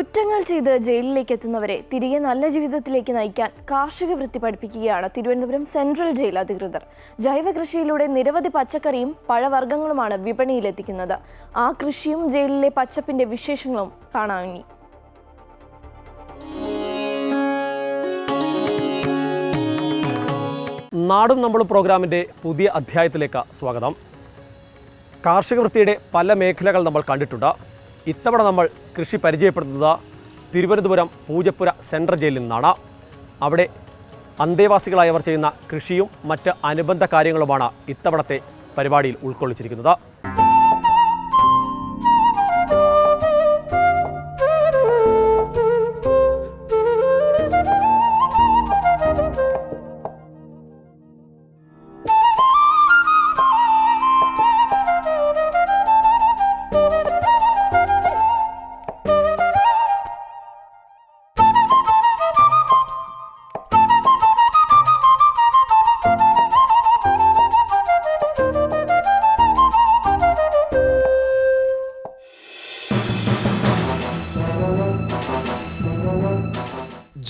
കുറ്റങ്ങൾ ചെയ്ത് ജയിലിലേക്ക് എത്തുന്നവരെ തിരികെ നല്ല ജീവിതത്തിലേക്ക് നയിക്കാൻ കാർഷിക വൃത്തി പഠിപ്പിക്കുകയാണ് തിരുവനന്തപുരം സെൻട്രൽ ജയിൽ അധികൃതർ. ജൈവ കൃഷിയിലൂടെ നിരവധി പച്ചക്കറിയും പഴവർഗങ്ങളുമാണ് വിപണിയിലെത്തിക്കുന്നത്. ആ കൃഷിയും ജയിലിലെ പച്ചപ്പിന്റെ വിശേഷങ്ങളും കാണാങ്ങി നാടും നമ്മൾ പ്രോഗ്രാമിന്റെ പുതിയ അധ്യായത്തിലേക്ക് സ്വാഗതം. കാർഷിക വൃത്തിയുടെ പല മേഖലകൾ നമ്മൾ കണ്ടിട്ടുണ്ട്. ഇത്തവണ നമ്മൾ കൃഷി പരിചയപ്പെടുത്തുന്നത് തിരുവനന്തപുരം പൂജപ്പുര സെൻട്രൽ ജയിലിൽ നിന്നാണ്. അവിടെ അന്തേവാസികളായവർ ചെയ്യുന്ന കൃഷിയും മറ്റ് അനുബന്ധ കാര്യങ്ങളുമാണ് ഇത്തവണത്തെ പരിപാടിയിൽ ഉൾക്കൊള്ളിച്ചിരിക്കുന്നത്.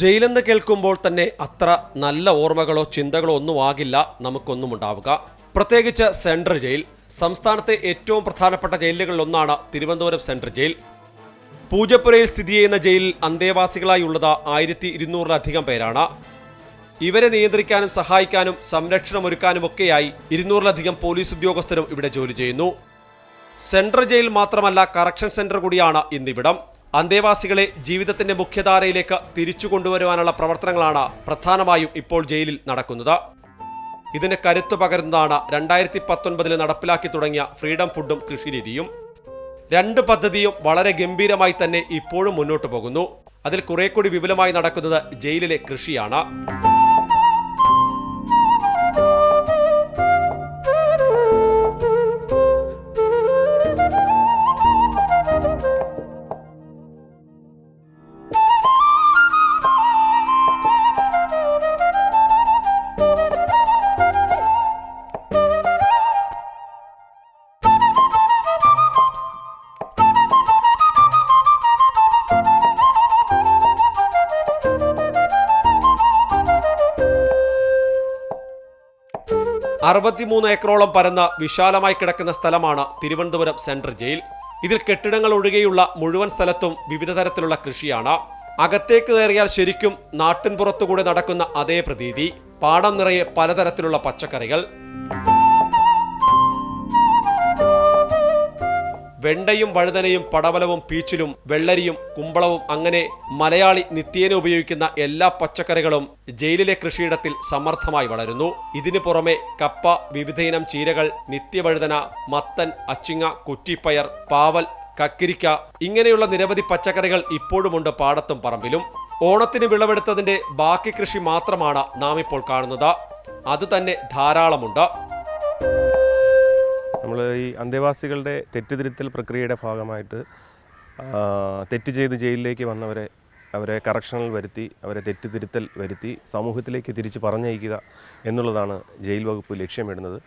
ജയിലെന്ന് കേൾക്കുമ്പോൾ തന്നെ അത്ര നല്ല ഓർമ്മകളോ ചിന്തകളോ ഒന്നും ആകില്ല നമുക്കൊന്നും ഉണ്ടാവുക. പ്രത്യേകിച്ച് സെൻട്രൽ ജയിൽ. സംസ്ഥാനത്തെ ഏറ്റവും പ്രധാനപ്പെട്ട ജയിലുകളിലൊന്നാണ് തിരുവനന്തപുരം സെൻട്രൽ ജയിൽ. പൂജപ്പുരയിൽ സ്ഥിതി ചെയ്യുന്ന ജയിലിൽ അന്തേവാസികളായുള്ളത് ആയിരത്തി ഇരുന്നൂറിലധികം പേരാണ്. ഇവരെ നിയന്ത്രിക്കാനും സഹായിക്കാനും സംരക്ഷണമൊരുക്കാനുമൊക്കെയായി ഇരുന്നൂറിലധികം പോലീസ് ഉദ്യോഗസ്ഥരും ഇവിടെ ജോലി ചെയ്യുന്നു. സെൻട്രൽ ജയിൽ മാത്രമല്ല കറക്ഷൻ സെന്റർ കൂടിയാണ് ഇന്നിവിടം. അന്തേവാസികളെ ജീവിതത്തിന്റെ മുഖ്യധാരയിലേക്ക് തിരിച്ചു കൊണ്ടുവരുവാനുള്ള പ്രവർത്തനങ്ങളാണ് പ്രധാനമായും ഇപ്പോൾ ജയിലിൽ നടക്കുന്നത്. ഇതിന് കരുത്തു പകരുന്നതാണ് രണ്ടായിരത്തി പത്തൊൻപതിൽ നടപ്പിലാക്കി തുടങ്ങിയ ഫ്രീഡം ഫുഡും കൃഷിരീതിയും. രണ്ട് പദ്ധതിയും വളരെ ഗംഭീരമായി തന്നെ ഇപ്പോഴും മുന്നോട്ട് പോകുന്നു. അതിൽ കുറെ കൂടി വിപുലമായി നടക്കുന്നത് ജയിലിലെ കൃഷിയാണ്. അറുപത്തിമൂന്ന് ഏക്കറോളം പരന്ന വിശാലമായി കിടക്കുന്ന സ്ഥലമാണ് തിരുവനന്തപുരം സെൻട്രൽ ജയിൽ. ഇതിൽ കെട്ടിടങ്ങൾ ഒഴികെയുള്ള മുഴുവൻ സ്ഥലത്തും വിവിധ തരത്തിലുള്ള കൃഷിയാണ്. അകത്തേക്ക് കയറിയാൽ ശരിക്കും നാട്ടിൻപുറത്തുകൂടെ നടക്കുന്ന അതേ പ്രതീതി. പാടം നിറയെ പലതരത്തിലുള്ള പച്ചക്കറികൾ. വെണ്ടയും വഴുതനയും പടവലവും പീച്ചിലും വെള്ളരിയും കുമ്പളവും അങ്ങനെ മലയാളി നിത്യേന ഉപയോഗിക്കുന്ന എല്ലാ പച്ചക്കറികളും ജയിലിലെ കൃഷിയിടത്തിൽ സമർത്ഥമായി വളരുന്നു. ഇതിനു പുറമെ കപ്പ വിവിധയിനം ചീരകൾ നിത്യവഴുതന മത്തൻ അച്ചിങ്ങ കുറ്റിപ്പയർ പാവൽ കക്കിരിക്ക ഇങ്ങനെയുള്ള നിരവധി പച്ചക്കറികൾ ഇപ്പോഴുമുണ്ട് പാടത്തും പറമ്പിലും. ഓണത്തിന് വിളവെടുത്തതിന്റെ ബാക്കി കൃഷി മാത്രമാണ് നാം ഇപ്പോൾ കാണുന്നത്. അതുതന്നെ ധാരാളമുണ്ട്. നമ്മൾ ഈ അന്തേവാസികളുടെ തെറ്റുതിരുത്തൽ പ്രക്രിയയുടെ ഭാഗമായിട്ട് തെറ്റ് ചെയ്ത് ജയിലിലേക്ക് വന്നവരെ അവരെ കറക്ഷനിൽ വരുത്തി അവരെ തെറ്റുതിരുത്തൽ വരുത്തി സമൂഹത്തിലേക്ക് തിരിച്ച് പറഞ്ഞയക്കുക എന്നുള്ളതാണ് ജയിൽ വകുപ്പ് ലക്ഷ്യമിടുന്നത്.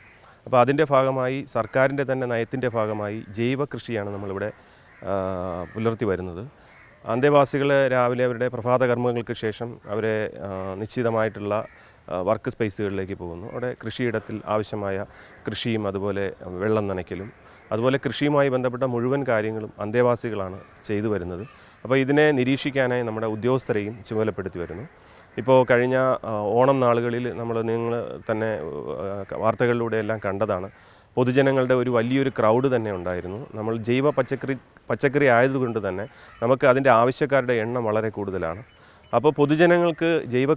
അപ്പോൾ അതിന്റെ ഭാഗമായി സർക്കാരിന്റെ തന്നെ നയത്തിന്റെ ഭാഗമായി ജൈവ കൃഷിയാണ് നമ്മളിവിടെ പുലർത്തി വരുന്നത്. അന്തേവാസികളെ രാവിലെ അവരുടെ പ്രഭാത കർമ്മങ്ങൾക്ക് ശേഷം അവരെ നിശ്ചിതമായിട്ടുള്ള വർക്ക് സ്പേസുകളിലേക്ക് പോകുന്നു. അവിടെ കൃഷിയിടത്തിൽ ആവശ്യമായ കൃഷിയും അതുപോലെ വെള്ളം നനയ്ക്കലും അതുപോലെ കൃഷിയുമായി ബന്ധപ്പെട്ട മുഴുവൻ കാര്യങ്ങളും അന്തേവാസികളാണ് ചെയ്തു വരുന്നത്. അപ്പോൾ ഇതിനെ നിരീക്ഷിക്കാനായി നമ്മുടെ ഉദ്യോഗസ്ഥരെയും ചുമതലപ്പെടുത്തി വരുന്നു. ഇപ്പോൾ കഴിഞ്ഞ ഓണം നാളുകളിൽ നമ്മൾ നിങ്ങൾ തന്നെ വാർത്തകളിലൂടെ എല്ലാം കണ്ടതാണ്. പൊതുജനങ്ങളുടെ ഒരു വലിയൊരു ക്രൗഡ് തന്നെ ഉണ്ടായിരുന്നു. നമ്മൾ ജൈവ പച്ചക്കറി പച്ചക്കറി ആയതുകൊണ്ട് തന്നെ നമുക്ക് അതിന്റെ ആവശ്യക്കാരുടെ എണ്ണം വളരെ കൂടുതലാണ്. അപ്പോൾ പൊതുജനങ്ങൾക്ക് ജൈവ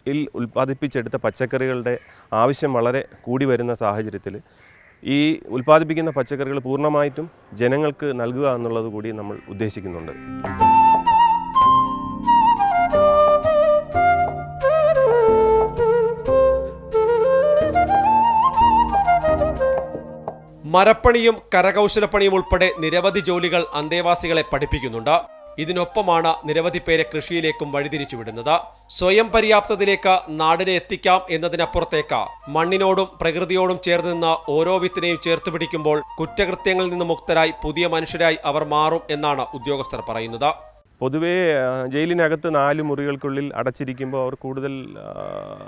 കൃഷിയിൽ ഉൽപ്പാദിപ്പിച്ചെടുത്ത പച്ചക്കറികളുടെ ആവശ്യം വളരെ കൂടി വരുന്ന സാഹചര്യത്തിൽ ഈ ഉൽപ്പാദിപ്പിക്കുന്ന പച്ചക്കറികൾ പൂർണമായിട്ടും ജനങ്ങൾക്ക് നൽകുക എന്നുള്ളത് കൂടി നമ്മൾ ഉദ്ദേശിക്കുന്നുണ്ട്. മരപ്പണിയും കരകൗശലപ്പണിയും ഉൾപ്പെടെ നിരവധി ജോലികൾ അന്തേവാസികളെ പഠിപ്പിക്കുന്നുണ്ട്. ഇതിനൊപ്പമാണ് നിരവധി പേരെ കൃഷിയിലേക്കും വഴിതിരിച്ചുവിടുന്നത്. സ്വയം പര്യാപ്തതയിലേക്ക് നാടിനെ എത്തിക്കാം എന്നതിനപ്പുറത്തേക്ക് മണ്ണിനോടും പ്രകൃതിയോടും ചേർന്ന് നിന്ന് ഓരോ വിത്തിനെയും ചേർത്ത് പിടിക്കുമ്പോൾ കുറ്റകൃത്യങ്ങളിൽ നിന്ന് മുക്തരായി പുതിയ മനുഷ്യരായി അവർ മാറും എന്നാണ് ഉദ്യോഗസ്ഥർ പറയുന്നത്. പൊതുവേ ജയിലിനകത്ത് നാല് മുറികൾക്കുള്ളിൽ അടച്ചിരിക്കുമ്പോൾ അവർ കൂടുതൽ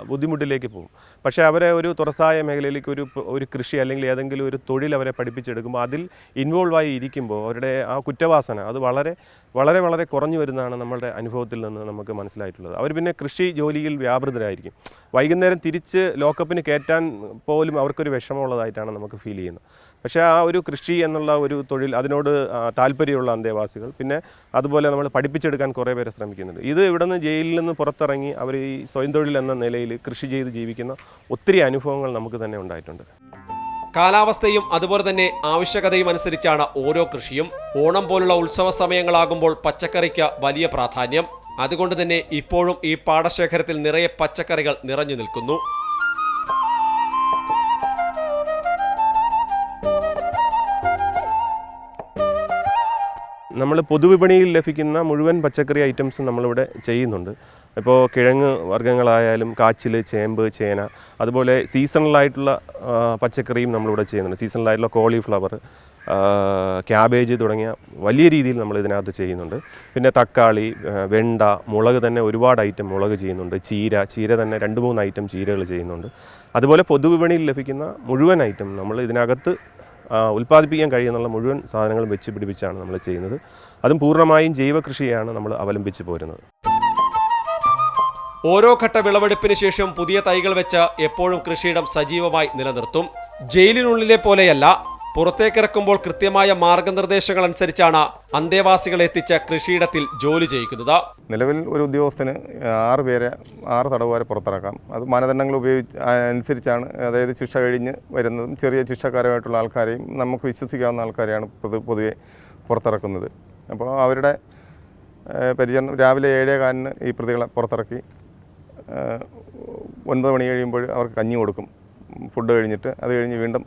ബുദ്ധിമുട്ടിലേക്ക് പോകും. പക്ഷേ അവരെ ഒരു തുറസായ മേഖലയിലേക്ക് ഒരു ഒരു കൃഷി അല്ലെങ്കിൽ ഏതെങ്കിലും ഒരു തൊഴിൽ അവരെ പഠിപ്പിച്ചെടുക്കുമ്പോൾ അതിൽ ഇൻവോൾവ് ആയി ഇരിക്കുമ്പോൾ അവരുടെ ആ കുറ്റവാസന അത് വളരെ വളരെ വളരെ കുറഞ്ഞു വരുന്നതാണ് നമ്മളുടെ അനുഭവത്തിൽ നിന്ന് നമുക്ക് മനസ്സിലായിട്ടുള്ളത്. അവർ പിന്നെ കൃഷി ജോലിയിൽ വ്യാപൃതരായിരിക്കും. വൈകുന്നേരം തിരിച്ച് ലോക്കപ്പിന് കയറ്റാൻ പോലും അവർക്കൊരു വിഷമമുള്ളതായിട്ടാണ് നമുക്ക് ഫീൽ ചെയ്യുന്നത്. പക്ഷേ ആ ഒരു കൃഷി എന്നുള്ള ഒരു തൊഴിൽ അതിനോട് താല്പര്യമുള്ള അന്തേവാസികൾ. പിന്നെ അതുപോലെ നമ്മൾ പഠിപ്പിച്ചെടുക്കാൻ കുറേ പേരെ ശ്രമിക്കുന്നുണ്ട്. ഇത് ഇവിടെ നിന്ന് ജയിലിൽ നിന്ന് പുറത്തിറങ്ങി അവർ ഈ സ്വയം തൊഴിൽ എന്ന നിലയിൽ കൃഷി ചെയ്ത് ജീവിക്കുന്ന ഒത്തിരി അനുഭവങ്ങൾ നമുക്ക് തന്നെ ഉണ്ടായിട്ടുണ്ട്. കാലാവസ്ഥയും അതുപോലെ തന്നെ ആവശ്യകതയും അനുസരിച്ചാണ് ഓരോ കൃഷിയും. ഓണം പോലുള്ള ഉത്സവ സമയങ്ങളാകുമ്പോൾ പച്ചക്കറിക്ക് വലിയ പ്രാധാന്യം. അതുകൊണ്ട് തന്നെ ഇപ്പോഴും ഈ പാടശേഖരത്തിൽ നിറയെ പച്ചക്കറികൾ നിറഞ്ഞു നിൽക്കുന്നു. നമ്മൾ പൊതുവിപണിയിൽ ലഭിക്കുന്ന മുഴുവൻ പച്ചക്കറി ഐറ്റംസും നമ്മളിവിടെ ചെയ്യുന്നുണ്ട്. ഇപ്പോൾ കിഴങ്ങ് വർഗങ്ങളായാലും കാച്ചിൽ ചേമ്പ് ചേന അതുപോലെ സീസണലായിട്ടുള്ള പച്ചക്കറിയും നമ്മളിവിടെ ചെയ്യുന്നുണ്ട്. സീസണലായിട്ടുള്ള കോളിഫ്ലവർ ക്യാബേജ് തുടങ്ങിയ വലിയ രീതിയിൽ നമ്മൾ ഇതിനകത്ത് ചെയ്യുന്നുണ്ട്. പിന്നെ തക്കാളി വെണ്ട മുളക് തന്നെ ഒരുപാട് ഐറ്റം മുളക് ചെയ്യുന്നുണ്ട്. ചീര ചീര തന്നെ രണ്ട് മൂന്ന് ഐറ്റം ചീരകൾ ചെയ്യുന്നുണ്ട്. അതുപോലെ പൊതുവിപണിയിൽ ലഭിക്കുന്ന മുഴുവൻ ഐറ്റം നമ്മൾ ഇതിനകത്ത് ഉൽപ്പാദിപ്പിക്കാൻ കഴിയുന്നുള്ള മുഴുവൻ സാധനങ്ങളും വെച്ച് പിടിപ്പിച്ചാണ് നമ്മൾ ചെയ്യുന്നത്. അതും പൂർണമായും ജൈവ കൃഷിയാണ് നമ്മൾ അവലംബിച്ച് പോരുന്നത്. ഓരോ ഘട്ട വിളവെടുപ്പിന് ശേഷം പുതിയ തൈകൾ വെച്ച് എപ്പോഴും കൃഷിയിടം സജീവമായി നിലനിർത്തും. ജയിലിനുള്ളിലെ പോലെയല്ല പുറത്തേക്കിറക്കുമ്പോൾ കൃത്യമായ മാർഗനിർദ്ദേശങ്ങൾ അനുസരിച്ചാണ് അന്തേവാസികളെ എത്തിച്ച കൃഷിയിടത്തിൽ ജോലി ചെയ്യിക്കുന്നത്. നിലവിൽ ഒരു ഉദ്യോഗസ്ഥന് ആറ് പേരെ ആറ് തടവുകാരെ പുറത്തിറക്കാം. അത് മാനദണ്ഡങ്ങൾ ഉപയോഗിച്ച് അനുസരിച്ചാണ് അതായത് ശിക്ഷ കഴിഞ്ഞ് വരുന്നതും ചെറിയ ശിക്ഷക്കാരുമായിട്ടുള്ള ആൾക്കാരെയും നമുക്ക് വിശ്വസിക്കാവുന്ന ആൾക്കാരെയാണ് പൊതു പൊതുവെ പുറത്തിറക്കുന്നത്. അപ്പോൾ അവരുടെ പരിചരണം രാവിലെ ഏഴേ കാലിന് ഈ പ്രതികളെ പുറത്തിറക്കി ഒൻപത് മണി കഴിയുമ്പോൾ അവർക്ക് കഞ്ഞി കൊടുക്കും. ഫുഡ് കഴിഞ്ഞിട്ട് അത് കഴിഞ്ഞ് വീണ്ടും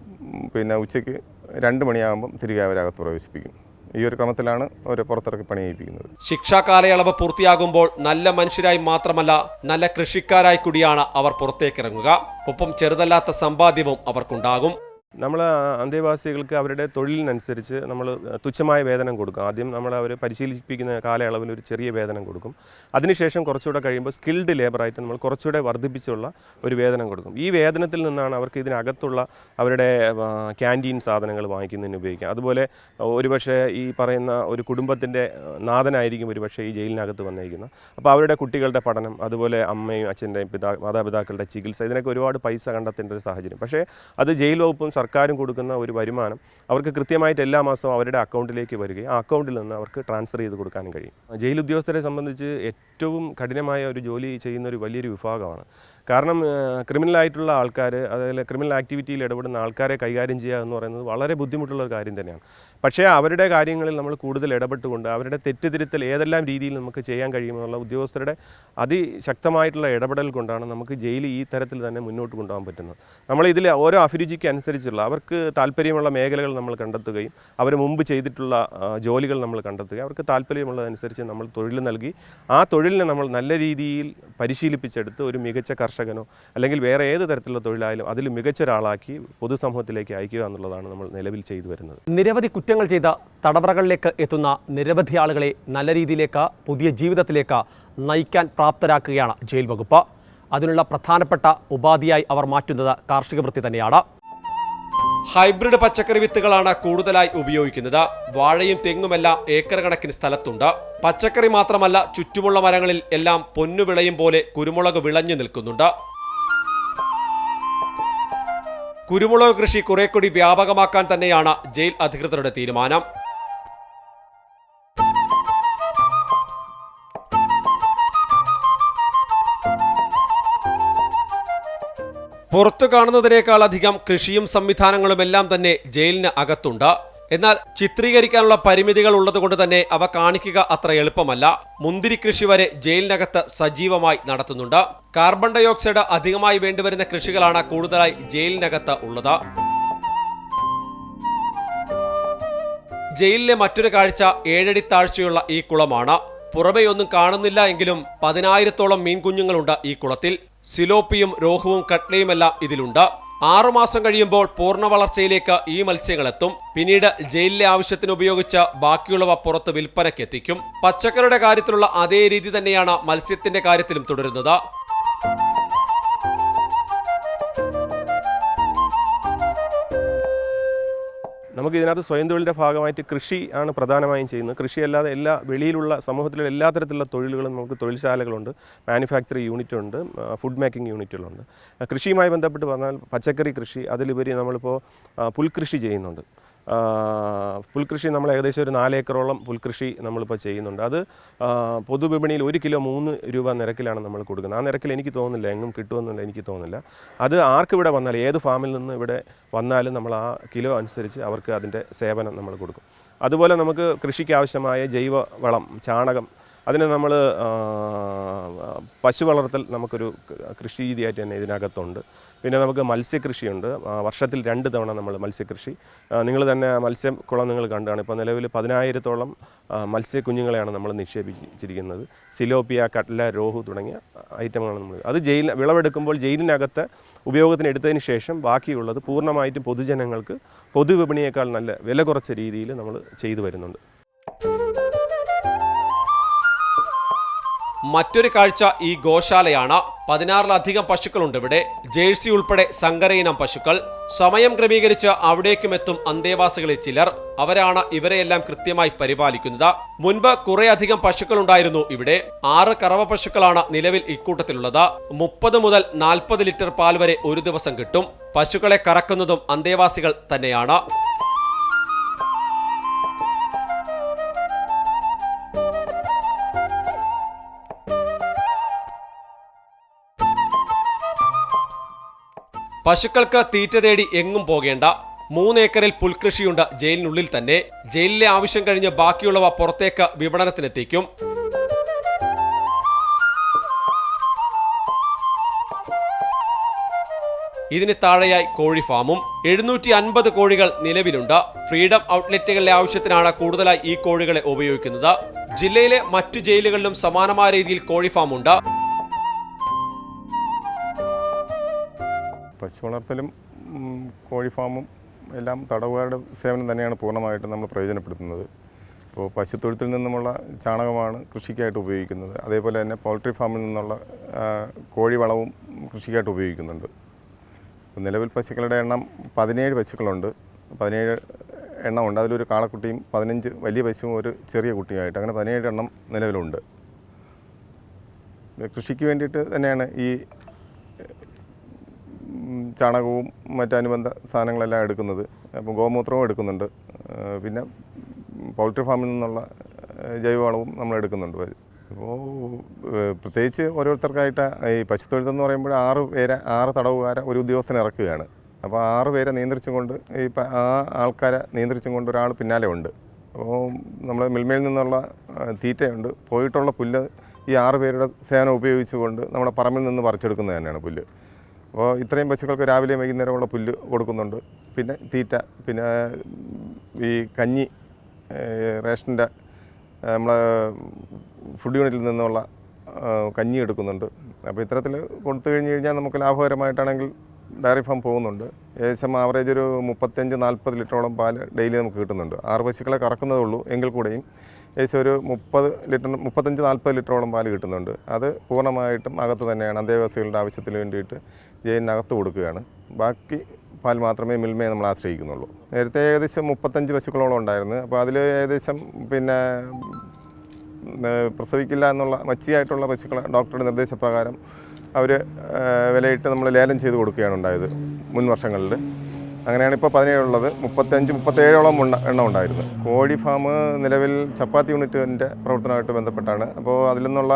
പിന്നെ ഉച്ചയ്ക്ക് രണ്ട് മണിയാകുമ്പം തിരികെ അവരകത്ത് പ്രവേശിപ്പിക്കും. ഈ ഒരു ക്രമത്തിലാണ് അവരെ പുറത്തിറക്കി പണി ചെയ്യിപ്പിക്കുന്നത്. ശിക്ഷാ കാലയളവ് പൂർത്തിയാകുമ്പോൾ നല്ല മനുഷ്യരായി മാത്രമല്ല നല്ല കൃഷിക്കാരായി കൂടിയാണ് അവർ പുറത്തേക്കിറങ്ങുക. ഒപ്പം ചെറുതല്ലാത്ത സമ്പാദ്യവും അവർക്കുണ്ടാകും. നമ്മൾ അന്തേവാസികൾക്ക് അവരുടെ തൊഴിലിനനുസരിച്ച് നമ്മൾ തുച്ഛമായ വേതനം കൊടുക്കും. ആദ്യം നമ്മൾ അവർ പരിശീലിപ്പിക്കുന്ന കാലയളവിൽ ഒരു ചെറിയ വേതനം കൊടുക്കും. അതിനുശേഷം കുറച്ചുകൂടെ കഴിയുമ്പോൾ സ്കിൽഡ് ലേബറായിട്ട് നമ്മൾ കുറച്ചുകൂടെ വർദ്ധിപ്പിച്ചുള്ള ഒരു വേതനം കൊടുക്കും. ഈ വേതനത്തിൽ നിന്നാണ് അവർക്ക് ഇതിനകത്തുള്ള അവരുടെ ക്യാന്റീൻ സാധനങ്ങൾ വാങ്ങിക്കുന്നതിന് ഉപയോഗിക്കാം അതുപോലെ ഒരുപക്ഷെ ഈ പറയുന്ന ഒരു കുടുംബത്തിന്റെ നാഥനായിരിക്കും ഒരുപക്ഷെ ഈ ജയിലിനകത്ത് വന്നിരിക്കുന്നത് അപ്പോൾ അവരുടെ കുട്ടികളുടെ പഠനം അതുപോലെ അമ്മയും അച്ഛന്റെയും പിതാ മാതാപിതാക്കളുടെ ചികിത്സ ഇതിനൊക്കെ ഒരുപാട് പൈസ കണ്ടെത്തേണ്ട ഒരു സാഹചര്യം. പക്ഷേ അത് ജയിൽ വകുപ്പും സർക്കാരും കൊടുക്കുന്ന ഒരു വരുമാനം അവർക്ക് കൃത്യമായിട്ട് എല്ലാ മാസവും അവരുടെ അക്കൗണ്ടിലേക്ക് വരികയും ആ അക്കൗണ്ടിൽ നിന്ന് അവർക്ക് ട്രാൻസ്ഫർ ചെയ്ത് കൊടുക്കാനും കഴിയും. ജയിൽ ഉദ്യോഗസ്ഥരെ സംബന്ധിച്ച് ഏറ്റവും കഠിനമായ ഒരു ജോലി ചെയ്യുന്ന ഒരു വലിയൊരു വിഭാഗമാണ് കാരണം ക്രിമിനലായിട്ടുള്ള ആൾക്കാർ അതായത് ക്രിമിനൽ ആക്ടിവിറ്റിയിൽ ഇടപെടുന്ന ആൾക്കാരെ കൈകാര്യം ചെയ്യുക എന്ന് പറയുന്നത് വളരെ ബുദ്ധിമുട്ടുള്ള ഒരു കാര്യം തന്നെയാണ്. പക്ഷേ അവരുടെ കാര്യങ്ങളിൽ നമ്മൾ കൂടുതൽ ഇടപെട്ടുകൊണ്ട് അവരുടെ തെറ്റുതിരുത്തൽ ഏതെല്ലാം രീതിയിൽ നമുക്ക് ചെയ്യാൻ കഴിയുമെന്നുള്ള ഉദ്യോഗസ്ഥരുടെ അതിശക്തമായിട്ടുള്ള ഇടപെടൽ കൊണ്ടാണ് നമുക്ക് ജയിൽ ഈ തരത്തിൽ തന്നെ മുന്നോട്ട് കൊണ്ടുപോകാൻ പറ്റുന്നത്. നമ്മൾ ഇതിൽ ഓരോ അഭിരുചിക്ക് അനുസരിച്ചുള്ള അവർക്ക് താല്പര്യമുള്ള മേഖലകൾ നമ്മൾ കണ്ടെത്തുകയും അവർ മുമ്പ് ചെയ്തിട്ടുള്ള ജോലികൾ നമ്മൾ കണ്ടെത്തുകയും അവർക്ക് താല്പര്യമുള്ളതനുസരിച്ച് നമ്മൾ തൊഴിൽ നൽകി ആ തൊഴിലിനെ നമ്മൾ നല്ല രീതിയിൽ പരിശീലിപ്പിച്ചെടുത്ത് ഒരു മികച്ച കർഷകനോ അല്ലെങ്കിൽ വേറെ ഏത് തരത്തിലുള്ള തൊഴിലായാലും അതിൽ മികച്ച ഒരാളാക്കി പൊതുസമൂഹത്തിലേക്ക് അയക്കുക എന്നുള്ളതാണ് നമ്മൾ നിലവിൽ ചെയ്തു വരുന്നത്. നിരവധി കുറ്റങ്ങൾ ചെയ്ത തടവറകളിലേക്ക് എത്തുന്ന നിരവധി ആളുകളെ നല്ല രീതിയിലേക്ക് പുതിയ ജീവിതത്തിലേക്ക് നയിക്കാൻ പ്രാപ്തരാക്കുകയാണ് ജയിൽ വകുപ്പ്. അതിനുള്ള പ്രധാനപ്പെട്ട ഉപാധിയായി അവർ മാറ്റുന്നത് കാർഷിക വൃത്തി തന്നെയാണ്. ഹൈബ്രിഡ് പച്ചക്കറി വിത്തുകളാണ് കൂടുതലായി ഉപയോഗിക്കുന്നത്. വാഴയും തെങ്ങുമെല്ലാം ഏക്കർ കണക്കിന് സ്ഥലത്തുണ്ട്. പച്ചക്കറി മാത്രമല്ല ചുറ്റുമുള്ള മരങ്ങളിൽ എല്ലാം പൊന്നുവിളയും പോലെ കുരുമുളക് വിളഞ്ഞു നിൽക്കുന്നുണ്ട്. കുരുമുളക് കൃഷി കുറെ കൂടി വ്യാപകമാക്കാൻ തന്നെയാണ് ജയിൽ അധികൃതരുടെ തീരുമാനം. പുറത്തു കാണുന്നതിനേക്കാൾ അധികം കൃഷിയും സംവിധാനങ്ങളുമെല്ലാം തന്നെ ജയിലിന് അകത്തുണ്ട്. എന്നാൽ ചിത്രീകരിക്കാനുള്ള പരിമിതികൾ ഉള്ളതുകൊണ്ട് തന്നെ അവ കാണിക്കുക അത്ര എളുപ്പമല്ല. മുന്തിരി കൃഷി വരെ ജയിലിനകത്ത് സജീവമായി നടത്തുന്നുണ്ട്. കാർബൺ ഡൈ ഓക്സൈഡ് അധികമായി വേണ്ടിവരുന്ന കൃഷികളാണ് കൂടുതലായി ജയിലിനകത്ത് ഉള്ളത്. ജയിലിലെ മറ്റൊരു കാഴ്ച ഏഴടി താഴ്ചയുള്ള ഈ കുളമാണ്. പുറമേയൊന്നും കാണുന്നില്ല എങ്കിലും പതിനായിരത്തോളം മീൻകുഞ്ഞുങ്ങളുണ്ട് ഈ കുളത്തിൽ. സിലോപ്പിയും രോഹുവും കട്ലയുമെല്ലാം ഇതിലുണ്ട്. ആറുമാസം കഴിയുമ്പോൾ പൂർണ വളർച്ചയിലേക്ക് ഈ മത്സ്യങ്ങളെത്തും. പിന്നീട് ജയിലിലെ ആവശ്യത്തിന് ഉപയോഗിച്ച് ബാക്കിയുള്ളവ പുറത്ത് വിൽപ്പനയ്ക്ക് എത്തിക്കും. പച്ചക്കറിയുടെ കാര്യത്തിലുള്ള അതേ രീതി തന്നെയാണ് മത്സ്യത്തിന്റെ കാര്യത്തിലും തുടരുന്നത്. നമുക്ക് ഇതിനകത്ത് സ്വയം തൊഴിലിന്റെ ഭാഗമായിട്ട് കൃഷി ആണ് പ്രധാനമായും ചെയ്യുന്നത്. കൃഷിയല്ലാതെ എല്ലാ വെളിയിലുള്ള സമൂഹത്തിലുള്ള എല്ലാ തരത്തിലുള്ള തൊഴിലുകളും നമുക്ക് തൊഴിൽശാലകളുണ്ട്. മാനുഫാക്ചറിങ് യൂണിറ്റ് ഉണ്ട് ഫുഡ് മേക്കിംഗ് യൂണിറ്റുകളുണ്ട്. കൃഷിയുമായി ബന്ധപ്പെട്ട് പറഞ്ഞാൽ പച്ചക്കറി കൃഷി അതിലുപരി നമ്മളിപ്പോൾ പുൽകൃഷി ചെയ്യുന്നുണ്ട്. പുൽകൃഷി നമ്മൾ ഏകദേശം ഒരു നാല് ഏക്കറോളം പുൽകൃഷി നമ്മളിപ്പോൾ ചെയ്യുന്നുണ്ട്. അത് പൊതുവിപണിയിൽ ഒരു കിലോ മൂന്ന് രൂപ നിരക്കിലാണ് നമ്മൾ കൊടുക്കുന്നത്. ആ നിരക്കിൽ എനിക്ക് തോന്നുന്നില്ല എങ്ങും കിട്ടുമെന്നുള്ള എനിക്ക് തോന്നുന്നില്ല. അത് ആർക്ക് ഇവിടെ വന്നാലും ഏത് ഫാമിൽ നിന്ന് ഇവിടെ വന്നാലും നമ്മൾ ആ കിലോ അനുസരിച്ച് അവർക്ക് അതിന്റെ സേവനം നമ്മൾ കൊടുക്കും. അതുപോലെ നമുക്ക് കൃഷിക്ക് ആവശ്യമായ ജൈവ വളം ചാണകം അതിന് നമ്മൾ പശു വളർത്തൽ നമുക്കൊരു കൃഷി രീതിയായിട്ട് തന്നെ ഇതിനകത്തുണ്ട്. പിന്നെ നമുക്ക് മത്സ്യകൃഷിയുണ്ട്. വർഷത്തിൽ രണ്ട് തവണ നമ്മൾ മത്സ്യകൃഷി. നിങ്ങൾ തന്നെ മത്സ്യക്കുളം നിങ്ങൾ കണ്ടാണ്. ഇപ്പോൾ നിലവിൽ പതിനായിരത്തോളം മത്സ്യ കുഞ്ഞുങ്ങളെയാണ് നമ്മൾ നിക്ഷേപിച്ചിരിക്കുന്നത്. സിലോപ്പിയ കട്ല രോഹു തുടങ്ങിയ ഐറ്റങ്ങളാണ് നമ്മൾ. അത് ജയിൽ വിളവെടുക്കുമ്പോൾ ജയിലിനകത്ത് ഉപയോഗത്തിന് എടുത്തതിന് ശേഷം ബാക്കിയുള്ളത് പൂർണമായിട്ടും പൊതുജനങ്ങൾക്ക് പൊതുവിപണിയേക്കാൾ നല്ല വില കുറച്ച രീതിയിൽ നമ്മൾ ചെയ്തു വരുന്നുണ്ട്. മറ്റൊരു കാഴ്ച ഈ ഗോശാലയാണ്. പതിനാറിലധികം പശുക്കളുണ്ട് ഇവിടെ. ജേഴ്സി ഉൾപ്പെടെ സങ്കരയിനം പശുക്കൾ. സമയം ക്രമീകരിച്ച് അവിടേക്കും എത്തും അന്തേവാസികളിൽ ചിലർ. അവരാണ് ഇവരെയെല്ലാം കൃത്യമായി പരിപാലിക്കുന്നത്. മുൻപ് കുറെ അധികം പശുക്കളുണ്ടായിരുന്നു ഇവിടെ. ആറ് കറവ പശുക്കളാണ് നിലവിൽ ഇക്കൂട്ടത്തിലുള്ളത്. മുപ്പത് മുതൽ നാൽപ്പത് ലിറ്റർ പാൽ വരെ ഒരു ദിവസം കിട്ടും. പശുക്കളെ കറക്കുന്നതും അന്തേവാസികൾ തന്നെയാണ്. പശുക്കൾക്ക് തീറ്റ തേടി എങ്ങും പോകേണ്ട. മൂന്നേക്കറിൽ പുൽകൃഷിയുണ്ട് ജയിലിനുള്ളിൽ തന്നെ. ജയിലിലെ ആവശ്യം കഴിഞ്ഞ് ബാക്കിയുള്ളവ പുറത്തേക്ക് വിപണനത്തിനെത്തിക്കും. ഇതിന് താഴെയായി കോഴി ഫാമും. എഴുന്നൂറ്റി അൻപത് കോഴികൾ നിലവിലുണ്ട്. ഫ്രീഡം ഔട്ട്ലെറ്റുകളുടെ ആവശ്യത്തിനാണ് കൂടുതലായി ഈ കോഴികളെ ഉപയോഗിക്കുന്നത്. ജില്ലയിലെ മറ്റു ജയിലുകളിലും സമാനമായ രീതിയിൽ കോഴി ഫാമുണ്ട്. പശു വളർത്തലും കോഴി ഫാമും എല്ലാം തടവുകാരുടെ സേവനം തന്നെയാണ് പൂർണമായിട്ടും നമ്മൾ പ്രയോജനപ്പെടുത്തുന്നത്. ഇപ്പോൾ പശുത്തൊഴുത്തിൽ നിന്നുമുള്ള ചാണകമാണ് കൃഷിക്കായിട്ട് ഉപയോഗിക്കുന്നത്. അതേപോലെ തന്നെ പൗൾട്രി ഫാമിൽ നിന്നുള്ള കോഴി വളവും കൃഷിക്കായിട്ട് ഉപയോഗിക്കുന്നുണ്ട്. നിലവിൽ പശുക്കളുടെ എണ്ണം പതിനേഴ് പശുക്കളുണ്ട്. പതിനേഴ് എണ്ണമുണ്ട്. അതിലൊരു കാളക്കുട്ടിയും പതിനഞ്ച് വലിയ പശുവും ഒരു ചെറിയ കുട്ടിയുമായിട്ട്. അങ്ങനെ പതിനേഴ് എണ്ണം നിലവിലുണ്ട്. കൃഷിക്ക് വേണ്ടിയിട്ട് തന്നെയാണ് ഈ ചാണകവും മറ്റനുബന്ധ സാധനങ്ങളെല്ലാം എടുക്കുന്നത്. അപ്പം ഗോമൂത്രവും എടുക്കുന്നുണ്ട്. പിന്നെ പൗൾട്രി ഫാമിൽ നിന്നുള്ള ജൈവവളവും നമ്മൾ എടുക്കുന്നുണ്ട്. ഇപ്പോൾ പ്രത്യേകിച്ച് ഓരോരുത്തർക്കായിട്ട് ഈ പശുത്തൊഴുത്തെന്ന് പറയുമ്പോൾ ആറ് പേരെ ആറ് തടവുകാരെ ഒരു ഉദ്യോഗസ്ഥനെ ഇറക്കുകയാണ്. അപ്പോൾ ആറ് പേരെ നിയന്ത്രിച്ചും കൊണ്ട് ഈ ആ ആൾക്കാരെ നിയന്ത്രിച്ചും കൊണ്ട് ഒരാൾ പിന്നാലെ ഉണ്ട്. അപ്പോൾ നമ്മൾ മിൽമയിൽ നിന്നുള്ള തീറ്റയുണ്ട്. പോയിട്ടുള്ള പുല്ല് ഈ ആറ് പേരുടെ സേവനം ഉപയോഗിച്ചുകൊണ്ട് നമ്മുടെ പറമ്പിൽ നിന്ന് പറിച്ചെടുക്കുന്നത് തന്നെയാണ് പുല്ല്. അപ്പോൾ ഇത്രയും പശുക്കൾക്ക് രാവിലെ വൈകുന്നേരമുള്ള പുല്ല് കൊടുക്കുന്നുണ്ട്. പിന്നെ തീറ്റ പിന്നെ ഈ കഞ്ഞി റേഷന്റെ നമ്മളെ ഫുഡ് യൂണിറ്റിൽ നിന്നുള്ള കഞ്ഞി എടുക്കുന്നുണ്ട്. അപ്പോൾ ഇത്തരത്തിൽ കൊടുത്തു കഴിഞ്ഞ് കഴിഞ്ഞാൽ നമുക്ക് ലാഭകരമായിട്ടാണെങ്കിൽ ഡയറി ഫാം പോകുന്നുണ്ട്. ഏകദേശം ആവറേജ് ഒരു മുപ്പത്തഞ്ച് നാൽപ്പത് ലിറ്ററോളം പാൽ ഡെയിലി നമുക്ക് കിട്ടുന്നുണ്ട്. ആറ് പശുക്കളെ കറക്കുന്നതേ ഉള്ളൂ എങ്കിൽ കൂടെയും ഏകദേശം ഒരു മുപ്പത് ലിറ്റർ മുപ്പത്തഞ്ച് നാൽപ്പത് ലിറ്ററോളം പാൽ കിട്ടുന്നുണ്ട്. അത് പൂർണമായിട്ടും അകത്ത് തന്നെയാണ് അന്തേവാസികളുടെ ആവശ്യത്തിന് വേണ്ടിയിട്ട് ജയിലിനകത്ത് കൊടുക്കുകയാണ്. ബാക്കി പാൽ മാത്രമേ മിൽമയെ നമ്മൾ ആശ്രയിക്കുന്നുള്ളൂ. നേരത്തെ ഏകദേശം മുപ്പത്തഞ്ച് പശുക്കളോളം ഉണ്ടായിരുന്നു. അപ്പോൾ അതിൽ ഏകദേശം പിന്നെ പ്രസവിക്കില്ല എന്നുള്ള മച്ചിയായിട്ടുള്ള പശുക്കളെ ഡോക്ടറുടെ നിർദ്ദേശപ്രകാരം അവർ വിലയിട്ട് നമ്മൾ ലേലം ചെയ്ത് കൊടുക്കുകയാണ് ഉണ്ടായത് മുൻ വർഷങ്ങളിൽ. അങ്ങനെയാണ് ഇപ്പോൾ പതിനേഴുള്ളത് മുപ്പത്തഞ്ച് മുപ്പത്തേഴോളം ഉണ്ട എണ്ണം ഉണ്ടായിരുന്നു. കോഴി ഫാം നിലവിൽ ചപ്പാത്തി യൂണിറ്റിന്റെ പ്രവർത്തനമായിട്ട് ബന്ധപ്പെട്ടാണ്. അപ്പോൾ അതിൽ നിന്നുള്ള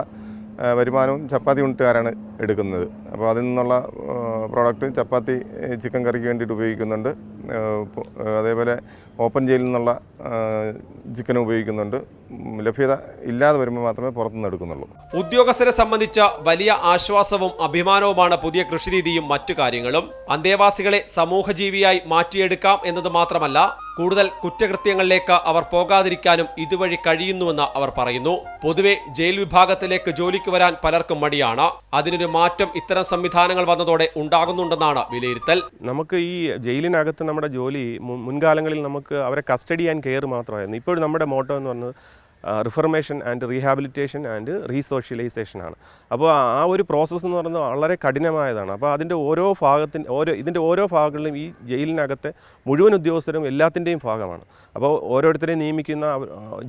വരുമാനവും ചപ്പാത്തി യൂണിറ്റുകാരാണ് എടുക്കുന്നത്. അപ്പോൾ അതിൽ നിന്നുള്ള പ്രോഡക്റ്റ് ചപ്പാത്തി ചിക്കൻ കറിക്ക് വേണ്ടിയിട്ട് ഉപയോഗിക്കുന്നുണ്ട്. അതേപോലെ ഓപ്പൺ ജയിലിൽ നിന്നുള്ള ചിക്കനും ഉപയോഗിക്കുന്നുണ്ട്. ലഭ്യത ഇല്ലാതെ വരുമ്പോൾ മാത്രമേ പുറത്തുനിന്ന് എടുക്കുന്നുള്ളൂ. ഉദ്യോഗസ്ഥരെ സംബന്ധിച്ച വലിയ ആശ്വാസവും അഭിമാനവുമാണ് പുതിയ കൃഷിരീതിയും മറ്റു കാര്യങ്ങളും. അന്തേവാസികളെ സമൂഹജീവിയായി മാറ്റിയെടുക്കാം എന്നത് മാത്രമല്ല കൂടുതൽ കുറ്റകൃത്യങ്ങളിലേക്ക് അവർ പോകാതിരിക്കാനും ഇതുവഴി കഴിയുന്നുവെന്ന് അവർ പറയുന്നു. പൊതുവെ ജയിൽ വിഭാഗത്തിലേക്ക് ജോലിക്ക് വരാൻ പലർക്കും മടിയാണ്. അതിനൊരു മാറ്റം ഇത്തരം സംവിധാനങ്ങൾ വന്നതോടെ ഉണ്ടാകുന്നുണ്ടെന്നാണ് വിലയിരുത്തൽ. നമുക്ക് ഈ ജയിലിനകത്ത് നമ്മുടെ ജോലി മുൻകാലങ്ങളിൽ നമുക്ക് അവരെ കസ്റ്റഡി ആൻഡ് കെയർ മാത്രമായിരുന്നു. ഇപ്പോഴും നമ്മുടെ മോട്ടോ എന്ന് പറയുന്നത് reformation and rehabilitation and resocialisation ആണ്. അപ്പോൾ ആ ഒരു പ്രോസസ്സ് എന്ന് പറയുന്നത് വളരെ കഠിനമായതാണ്. അപ്പോൾ അതിന്റെ ഓരോ ഭാഗത്തിന് ഓരോ ഇതിന്റെ ഓരോ ഭാഗങ്ങളിലും ഈ ജയിലിനകത്തെ മുഴുവൻ ഉദ്യോഗസ്ഥരും എല്ലാത്തിന്റെയും ഭാഗമാണ്. അപ്പോൾ ഓരോരുത്തരെയും നിയമിക്കുന്ന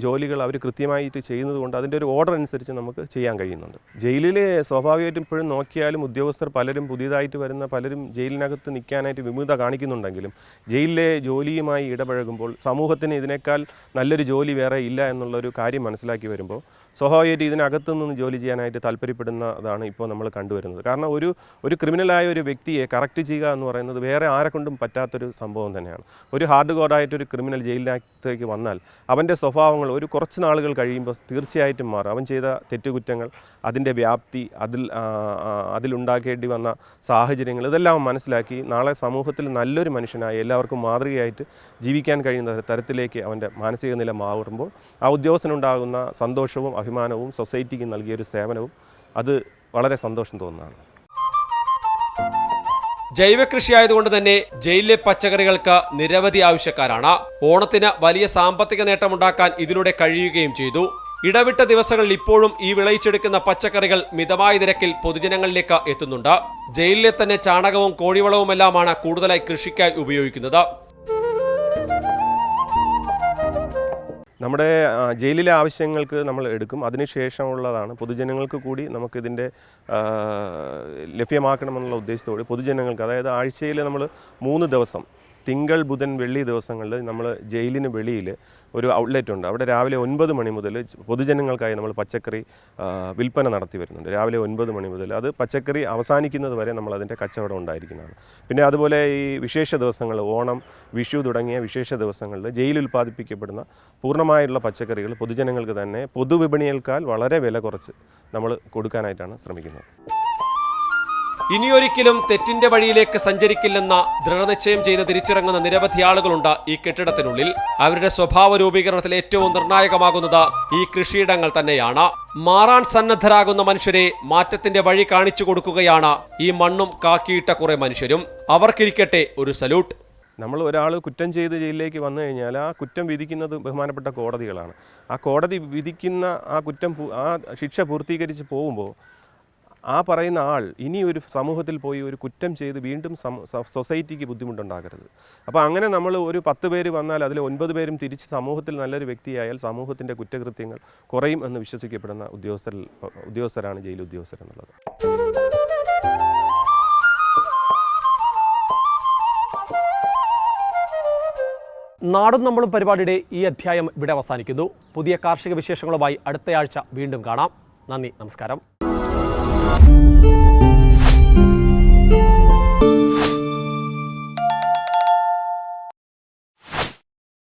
ജോലികൾ അവർ കൃത്യമായിട്ട് ചെയ്യുന്നത് കൊണ്ട് അതിന്റെ ഒരു ഓർഡർ അനുസരിച്ച് നമുക്ക് ചെയ്യാൻ കഴിയുന്നുണ്ട്. ജയിലിൽ സ്വാഭാവികമായിട്ടും ഇപ്പോഴും നോക്കിയാലും ഉദ്യോഗസ്ഥർ പലരും പുതിയതായിട്ട് വരുന്ന പലരും ജയിലിനകത്ത് നിൽക്കാനായിട്ട് വിമുഖത കാണിക്കുന്നുണ്ടെങ്കിലും ജയിലിലെ ജോലിയുമായി ഇടപഴകുമ്പോൾ സമൂഹത്തിന് ഇതിനേക്കാൾ നല്ലൊരു ജോലി വേറെ ഇല്ല എന്നുള്ളൊരു കാര്യം മനസ്സിലാക്കി വരുമ്പോൾ സ്വാഭാവികമായിട്ട് ഇതിനകത്തു നിന്ന് ജോലി ചെയ്യാനായിട്ട് താല്പര്യപ്പെടുന്നതാണ് ഇപ്പോൾ നമ്മൾ കണ്ടുവരുന്നത്. കാരണം ഒരു ഒരു ക്രിമിനലായ ഒരു വ്യക്തിയെ കറക്റ്റ് ചെയ്യുക എന്ന് പറയുന്നത് വേറെ ആരെക്കൊണ്ടും പറ്റാത്തൊരു സംഭവം തന്നെയാണ്. ഒരു ഹാർഡ് കോഡായിട്ടൊരു ക്രിമിനൽ ജയിലിനകത്തേക്ക് വന്നാൽ അവന്റെ സ്വഭാവങ്ങൾ ഒരു കുറച്ച് നാളുകൾ കഴിയുമ്പോൾ തീർച്ചയായിട്ടും മാറും. അവൻ ചെയ്ത തെറ്റുകുറ്റങ്ങൾ അതിന്റെ വ്യാപ്തി അതിൽ അതിലുണ്ടാക്കേണ്ടി വന്ന സാഹചര്യങ്ങൾ ഇതെല്ലാം മനസ്സിലാക്കി നാളെ സമൂഹത്തിൽ നല്ലൊരു മനുഷ്യനായി എല്ലാവർക്കും മാതൃകയായിട്ട് ജീവിക്കാൻ കഴിയുന്ന തരത്തിലേക്ക് അവന്റെ മാനസിക നില മാറുമ്പോൾ ആ ഉദ്യോഗസ്ഥനുണ്ടാകുന്ന സന്തോഷവും അഭിമാനവും സൊസൈറ്റിക്ക് നൽകിയൊരു സേവനവും അത് വളരെ സന്തോഷം തോന്നുന്നതാണ്. ജൈവ കൃഷി ആയതുകൊണ്ട് തന്നെ ജയിലിലെ പച്ചക്കറികൾക്ക് നിരവധി ആവശ്യക്കാരാണ്. ഓണത്തിന് വലിയ സാമ്പത്തിക നേട്ടമുണ്ടാക്കാൻ ഇതിലൂടെ കഴിയുകയും ചെയ്തു. ഇടവിട്ട ദിവസങ്ങളിൽ ഇപ്പോഴും ഈ വിളയിച്ചെടുക്കുന്ന പച്ചക്കറികൾ മിതമായ നിരക്കിൽ പൊതുജനങ്ങളിലേക്ക് എത്തുന്നുണ്ട്. ജയിലിലെ തന്നെ ചാണകവും കോഴിവളവുമെല്ലാമാണ് കൂടുതലായി കൃഷിക്കായി ഉപയോഗിക്കുന്നത്. നമ്മുടെ ജയിലിലെ ആവശ്യങ്ങൾക്ക് നമ്മൾ എടുക്കും. അതിനുശേഷമുള്ളതാണ് പൊതുജനങ്ങൾക്ക് കൂടി നമുക്കിതിന്റെ ലഭ്യമാക്കണമെന്നുള്ള ഉദ്ദേശത്തോടെ പൊതുജനങ്ങൾക്ക് അതായത് ആഴ്ചയിൽ നമ്മൾ മൂന്ന് ദിവസം തിങ്കൾ ബുധൻ വെള്ളി ദിവസങ്ങളിൽ നമ്മൾ ജയിലിന് വെളിയിൽ ഒരു ഔട്ട്ലെറ്റ് ഉണ്ട്. അവിടെ രാവിലെ ഒൻപത് മണി മുതൽ പൊതുജനങ്ങൾക്കായി നമ്മൾ പച്ചക്കറി വിൽപ്പന നടത്തി വരുന്നുണ്ട്. രാവിലെ ഒൻപത് മണി മുതൽ അത് പച്ചക്കറി അവസാനിക്കുന്നത് വരെ നമ്മൾ അതിന്റെ കച്ചവടം ഉണ്ടായിരിക്കുന്നതാണ്. പിന്നെ അതുപോലെ ഈ വിശേഷ ദിവസങ്ങൾ ഓണം വിഷു തുടങ്ങിയ വിശേഷ ദിവസങ്ങളിൽ ജയിൽ ഉൽപ്പാദിപ്പിക്കപ്പെടുന്ന പൂർണമായുള്ള പച്ചക്കറികൾ പൊതുജനങ്ങൾക്ക് തന്നെ പൊതുവിപണിയേക്കാൾ വളരെ വില കുറച്ച് നമ്മൾ കൊടുക്കാനായിട്ടാണ് ശ്രമിക്കുന്നത്. ഇനിയൊരിക്കലും തെറ്റിന്റെ വഴിയിലേക്ക് സഞ്ചരിക്കില്ലെന്ന ദൃഢനിശ്ചയം ചെയ്ത് തിരിച്ചിറങ്ങുന്ന നിരവധി ആളുകളുണ്ട് ഈ കെട്ടിടത്തിനുള്ളിൽ. അവരുടെ സ്വഭാവ രൂപീകരണത്തിൽ ഏറ്റവും നിർണായകമാകുന്നത് ഈ കൃഷിയിടങ്ങൾ തന്നെയാണ്. മാറാൻ സന്നദ്ധരാകുന്ന മനുഷ്യരെ മാറ്റത്തിന്റെ വഴി കാണിച്ചു കൊടുക്കുകയാണ് ഈ മണ്ണും കാക്കിയിട്ട കുറെ മനുഷ്യരും. അവർക്കിരിക്കട്ടെ ഒരു സല്യൂട്ട്. നമ്മൾ ഒരാൾ കുറ്റം ചെയ്ത് ജയിലിലേക്ക് വന്നു കഴിഞ്ഞാൽ ആ കുറ്റം വിധിക്കുന്നത് ബഹുമാനപ്പെട്ട കോടതികളാണ്. ആ കോടതി വിധിക്കുന്ന ആ കുറ്റം ആ ശിക്ഷ പൂർത്തീകരിച്ച് പോകുമ്പോൾ ആ പറയുന്ന ആൾ ഇനി ഒരു സമൂഹത്തിൽ പോയി ഒരു കുറ്റം ചെയ്ത് വീണ്ടും സൊസൈറ്റിക്ക് ബുദ്ധിമുട്ടുണ്ടാകരുത് അപ്പോൾ അങ്ങനെ നമ്മൾ ഒരു പത്ത് പേര് വന്നാൽ അതിൽ ഒൻപത് പേരും തിരിച്ച് സമൂഹത്തിൽ നല്ലൊരു വ്യക്തിയായാൽ സമൂഹത്തിന്റെ കുറ്റകൃത്യങ്ങൾ കുറയും എന്ന് വിശ്വസിക്കപ്പെടുന്ന ഉദ്യോഗസ്ഥരിൽ ഉദ്യോഗസ്ഥരാണ് ജയിൽ ഉദ്യോഗസ്ഥരെന്നുള്ളത് നാടും നമ്മളും പരിപാടിയുടെ ഈ അധ്യായം ഇവിടെ അവസാനിക്കുന്നു. പുതിയ കാർഷിക വിശേഷങ്ങളുമായി അടുത്തയാഴ്ച വീണ്ടും കാണാം. നന്ദി നമസ്കാരം.